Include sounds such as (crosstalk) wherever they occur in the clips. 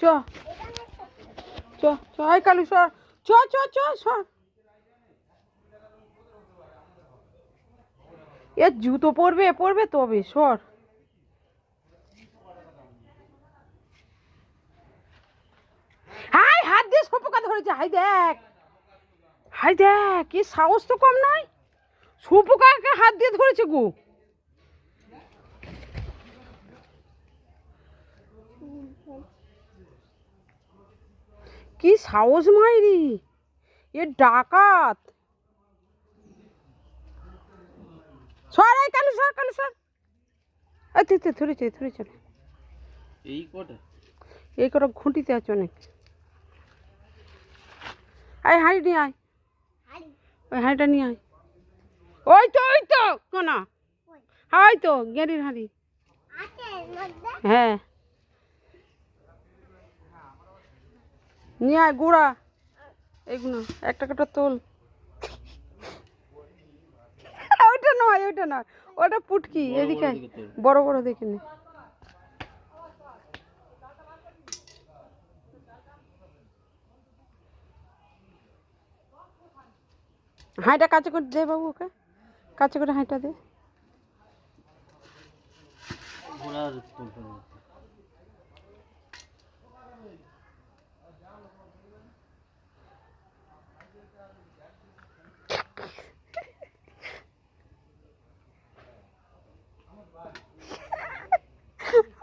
চ। চ চ আয় কালু, সর। চ চ চ, সর। এ জুতো পরবে পরবে তবে, সর। হাই, হাত দিয়ে সোপোকা ধরেছে, হাই দেখ। হাই দেখ কি সাহস তো কম নাই। সোপোকাকে হাত দিয়ে ধরেছে গো। কি সাহস মাইরি? এ ডাকাত। সর এই কালু সর কালু সর। এই তুই তুই ধরেছে ধরেছে এই কটা? এই করে খুঁটিতে আছে অনেক। আয় হাঁড়ি নিয়ে আয়। ওই হাঁড়িটা নিয়ে আয়। ওই তো ওই তো কোনা? হ্যাঁ ওই তো গেরির হাঁড়ি। হ্যাঁ। নিয়ে আয় গুড়া। এগুলো একটা কাটা তোল। (laughs) ওইটা নয় ওইটা নয়। ওটা পুটকি এদিকে। বড় বড় দেখে নে। হাঁটা কাছে করে দে বাবু ওকে কাছে করে হাঁটা দে।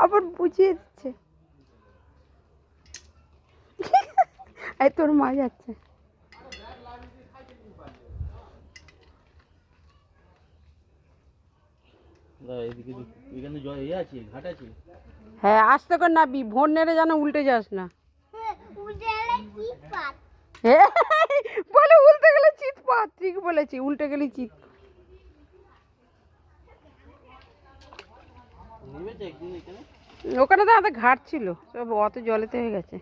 আবার বুঝিয়ে দিচ্ছে। এই তোর মা যাচ্ছে। হ্যাঁ আসতে কর নাবি ভোর নেড়ে যেন উল্টে যাস না। হ্যাঁ, বলে উল্টে গেলে চিৎ পা ঠিক বলেছি উল্টে গেলে চিৎ নেমেছে একদিন এখানে ওখানে তো আমাদের ঘাট ছিল, সব অত জলেতে হয়ে গেছে।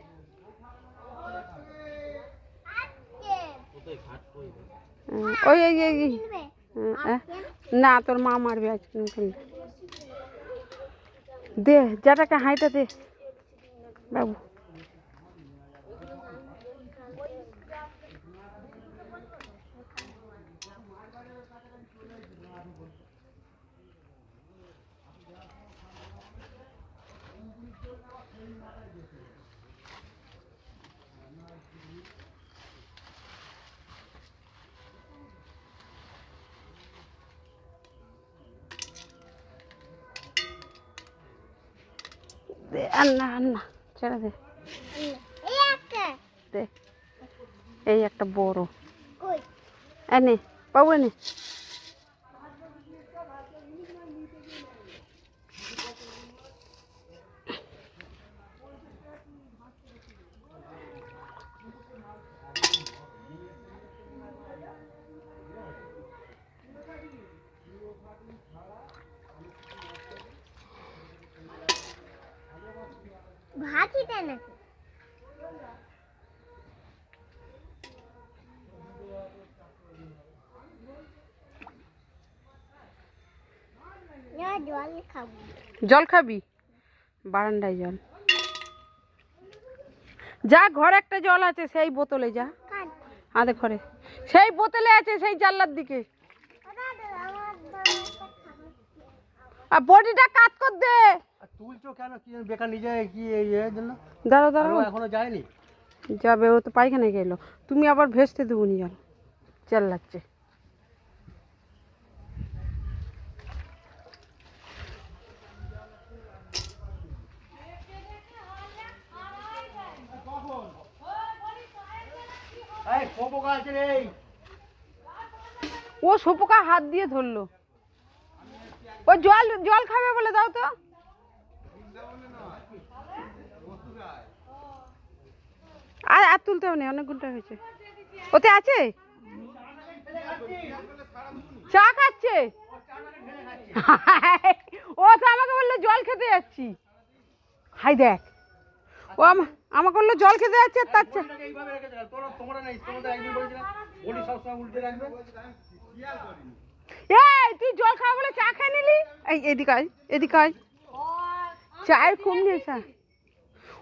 ওই, এই না, তোর মা মারবে আজকে খেলে দে যাটাকে হাইটা দে। বাবু। দে আন্না আন্না ছেড়ে দে। দে এই একটা বড়। এনে পাবো এনে। নাকি? জল খাব। জল খাবি? বারান্দায় জল। যা ঘরে একটা জল আছে সেই বোতলে যা। আমাদের ঘরে। সেই বোতলে আছে সেই জানলার দিকে। আর বডিটা কাত কর দে। তুলছো কেন? কি জানি বেকার নিজে কি ইয়ে জন্য? দাঁড়াও দাঁড়াও। এখনও যায়নি? যাবে ও তো পায়খানায় গেলো তুমি আবার ভেস্তে দেবো নি জল চাল লাগছে। এই ও সোপোকা হাত দিয়ে ধরলো। ও জল জল খাবে বলে দাও তো। আর আর তুলতে হবে না, অনেক ঘণ্টা হয়েছে। ওতে আছে? চা খাচ্ছে? ও তো আমাকে বলল জল খেতে যাচ্ছি। হাই দেখ। ও আমা- আমাকে বলল জল খেতে যাচ্ছে, তার তোমরা নেই তোমাদের একদিন বলেছিলাম বডি সবসময় উল্টে রাখবে। এই তুই জল খাওয়া বলে চা খেয়ে নিলি? এই এদিকে আয় এদিকে আয়। চায়ের কম নিয়েছে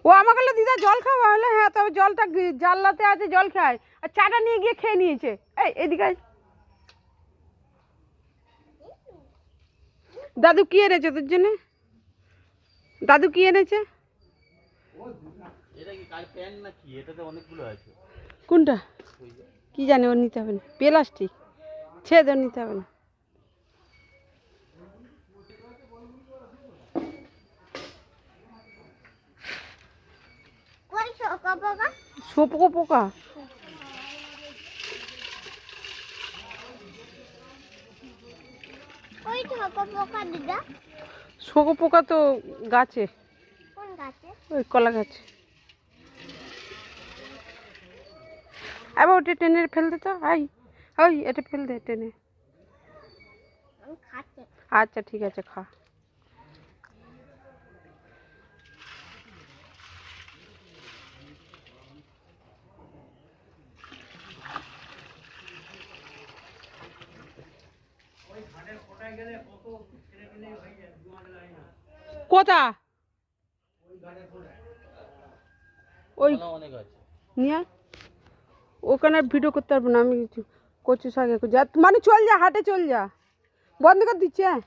ও আমাকে বলল দিদা জল খাওয়া হলে হ্যাঁ তবে জলটা জানলাতে আছে জল খায়। আর চাটা নিয়ে গিয়ে খেয়ে নিয়েছে। এই এদিকে আয়। দাদু কি এনেছে তোর জন্য? দাদু কি এনেছে? কোনটা? কি জানে ওর নিতে হবে না। প্লাস্টিক। ছেদ ওর নিতে হবে না। শোকা পোকা? শোকা পোকা তো গাছে। ওই কলা গাছে। আবার ওটা টেনে ফেল দে তো আই ওই এটা ফেল দে টেনে। আচ্ছা ঠিক আছে খা। কোথা? ওই নিয়ে ওখানে আর ভিডিও করতে পারব না আমি কিছু কচু শাকে যা মানে চল যা হাটে চল যা। বন্ধ করে দিচ্ছে হ্যাঁ।